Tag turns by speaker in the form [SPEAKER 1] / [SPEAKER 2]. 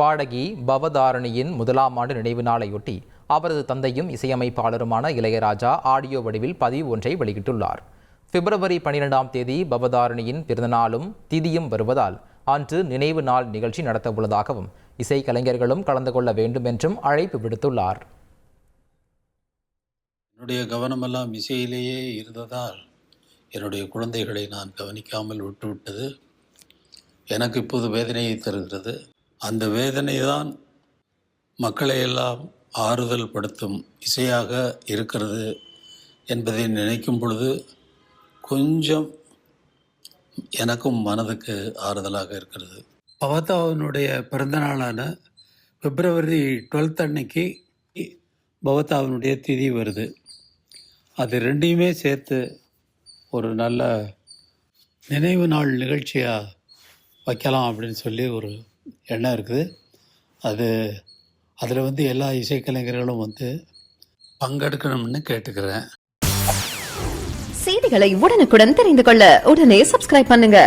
[SPEAKER 1] பாடகி பவதாரணியின் முதலாம் ஆண்டு நினைவு நாளையொட்டி அவரது தந்தையும் இசையமைப்பாளருமான இளையராஜா ஆடியோ வடிவில் பதிவு ஒன்றை வெளியிட்டுள்ளார். பிப்ரவரி பனிரெண்டாம் தேதி பவதாரணியின் பிறந்தநாளும் திதியும் வருவதால் அன்று நினைவு நாள் நிகழ்ச்சி நடத்தவுள்ளதாகவும் இசைக்கலைஞர்களும் கலந்து கொள்ள வேண்டும் என்றும் அழைப்பு விடுத்துள்ளார்.
[SPEAKER 2] என்னுடைய கவனமெல்லாம் இசையிலேயே இருந்ததால் என்னுடைய குழந்தைகளை நான் கவனிக்காமல் விட்டுவிட்டது. எனக்கு இப்போது வேதனையை தருகிறது. அந்த வேதனை தான் மக்களை எல்லாம் ஆறுதல் படுத்தும் இசையாக இருக்கிறது என்பதை நினைக்கும் பொழுது கொஞ்சம் எனக்கும் மனதுக்கு ஆறுதலாக இருக்கிறது. பவதாவினுடைய பிறந்தநாளான பிப்ரவரி டுவெல்த் அன்னைக்கு பவதாவினுடைய திதி வருது. அது ரெண்டையுமே சேர்த்து ஒரு நல்ல நினைவு நாள் நிகழ்ச்சியாக வைக்கலாம் அப்படின்னு சொல்லி ஒரு எண்ணம் இருக்குது. அது அதில் வந்து எல்லா இசைக்கலைஞர்களும் வந்து பங்கெடுக்கணும்னு கேட்டுக்கிறேன்.
[SPEAKER 3] செய்திகளை உடனுக்குடன் தெரிந்து கொள்ள உடனே சப்ஸ்கிரைப் பண்ணுங்க.